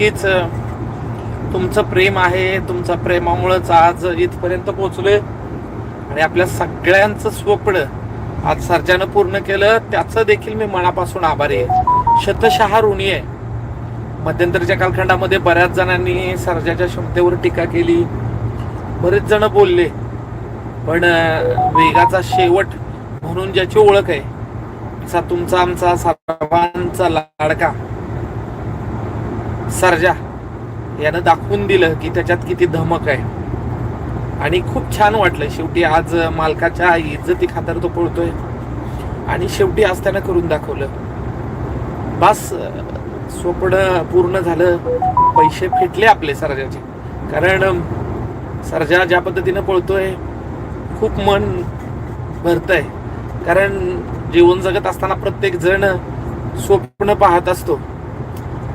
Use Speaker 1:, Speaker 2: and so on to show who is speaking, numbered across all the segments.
Speaker 1: नक्कीच तुमचं प्रेम आहे तुमच्या प्रेमामुळेच आज इथपर्यंत पोहोचलोय. आणि आपल्या सगळ्यांचं स्वप्न आज सर्जानं पूर्ण केलं त्याचं देखील मी मनापासून आभारी आहे. शतशहा ऋणी आहे. मध्यंतरीच्या कालखंडामध्ये बऱ्याच जणांनी सर्जाच्या क्षमतेवर टीका केली. बरेच जण बोलले पण वेगाचा शेवट म्हणून ज्याची ओळख आहे तुमचा आमचा सर्वांचा लाडका सर्जा यानं दाखवून दिलं की त्याच्यात किती धमक आहे. आणि खूप छान वाटलं. शेवटी आज मालकाच्या इज्जती खातर तो पळतोय. आणि शेवटी आज त्यानं करून दाखवलं. बस स्वप्न पूर्ण झालं. पैसे फिटले आपले सरजाचे. कारण सरजा ज्या पद्धतीनं पळतोय खूप मन भरतंय. कारण जीवन जगत असताना प्रत्येक जण स्वप्न पाहत असतो.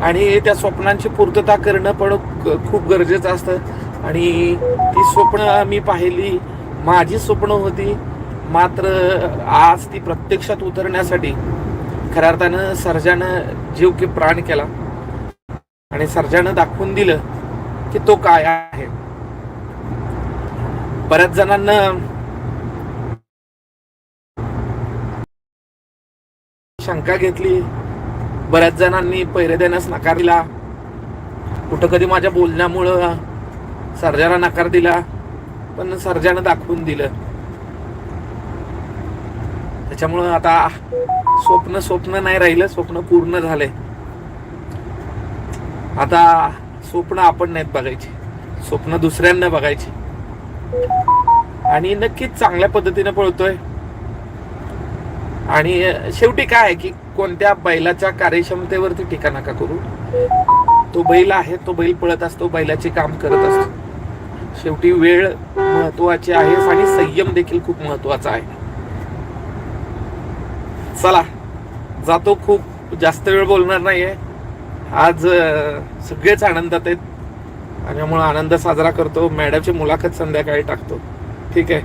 Speaker 1: आणि त्या स्वप्नांची पूर्तता करणं पण खूप गरजेचं असतं. आणि ती स्वप्न मी पाहिली माझी स्वप्न होती मात्र आज ती प्रत्यक्षात उतरण्यासाठी खऱ्या अर्थानं सर्जानं जीव की प्राण केला. आणि सर्जानं दाखवून दिलं की तो काय आहे. बऱ्याच जणांना शंका घेतली बऱ्याच जणांनी पैरे देण्यास नकार दिला. कुठं कधी माझ्या बोलण्यामुळं सर्जाला नकार दिला पण सर्जानं दाखवून दिलं. त्याच्यामुळं आता स्वप्न स्वप्न नाही राहिलं स्वप्न पूर्ण झालंय. आता स्वप्न आपण नाहीत बघायची. स्वप्न दुसऱ्यांना बघायची. आणि नक्कीच चांगल्या पद्धतीने पळतोय. आणि शेवटी काय आहे की कोणत्या बैलाच्या कार्यक्षमतेवरती टीका नका करू. तो बैल आहे तो बैल पळत असतो बैलाचे काम करत असतो. शेवटी वेळ महत्वाची आहे आणि संयम देखील खूप महत्त्वाचा आहे. चला जातो खूप जास्त वेळ बोलणार नाहीये. आज सगळेच आनंदात आहेत. आणि त्यामुळे आनंद साजरा करतो. मॅडमची मुलाखत संध्याकाळी टाकतो. ठीक आहे?